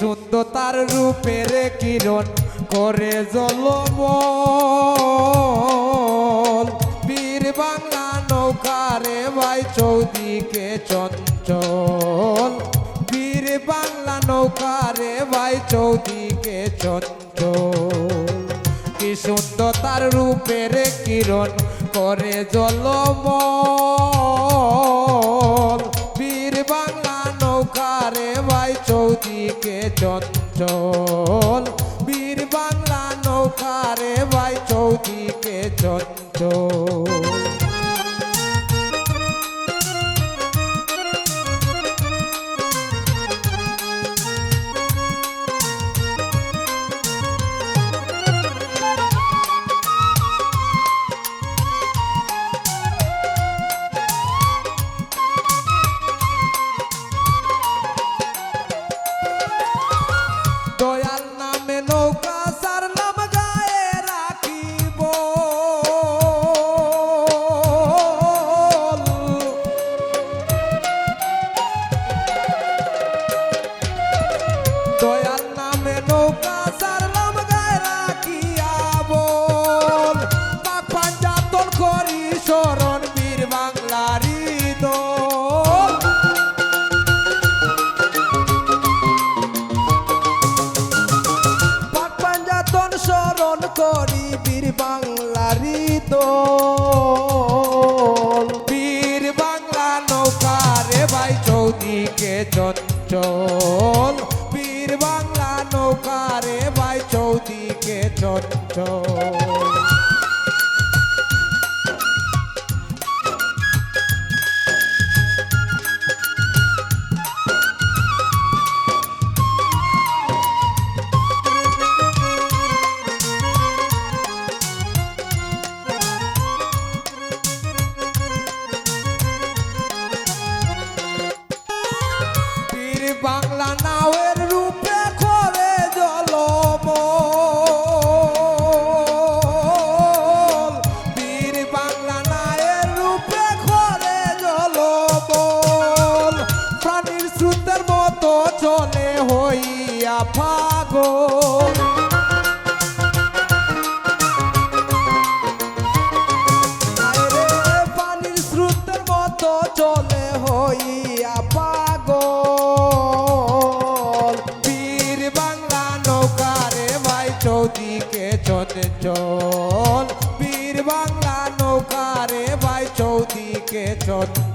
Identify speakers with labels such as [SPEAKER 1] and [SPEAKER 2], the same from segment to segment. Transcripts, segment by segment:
[SPEAKER 1] সুন্দর তার রূপের কিরণ করে জলম বীর বাংলা নৌকারে ভাই চৌদিকে চঞ্চল। বীর বাংলা নৌকারে ভাই চৌদিকে চঞ্চল। কি সুন্দর রূপের কিরণ করে জলমল। চৌদিকে চঞ্চল চৌদিকে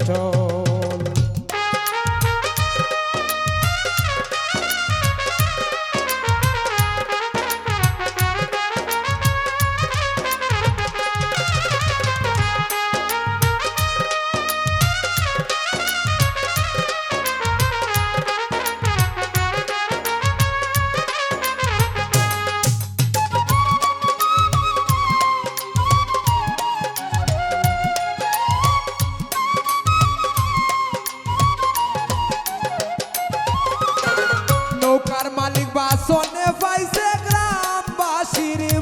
[SPEAKER 1] চঞ্চল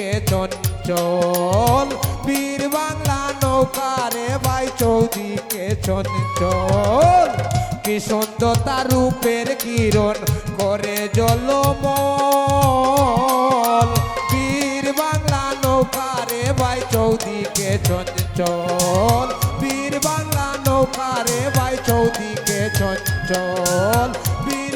[SPEAKER 1] চৌদিকে চঞ্চল। বীর বাংলা নৌকারে ভাই চৌদিকে চঞ্চল। কি সুন্দর তার রূপের কিরণ করে জলমল। বীর বাংলা নৌকারে ভাই চৌদিকে চঞ্চল। বীর বাংলা নৌকারে ভাই চৌদিকে চঞ্চল। বীর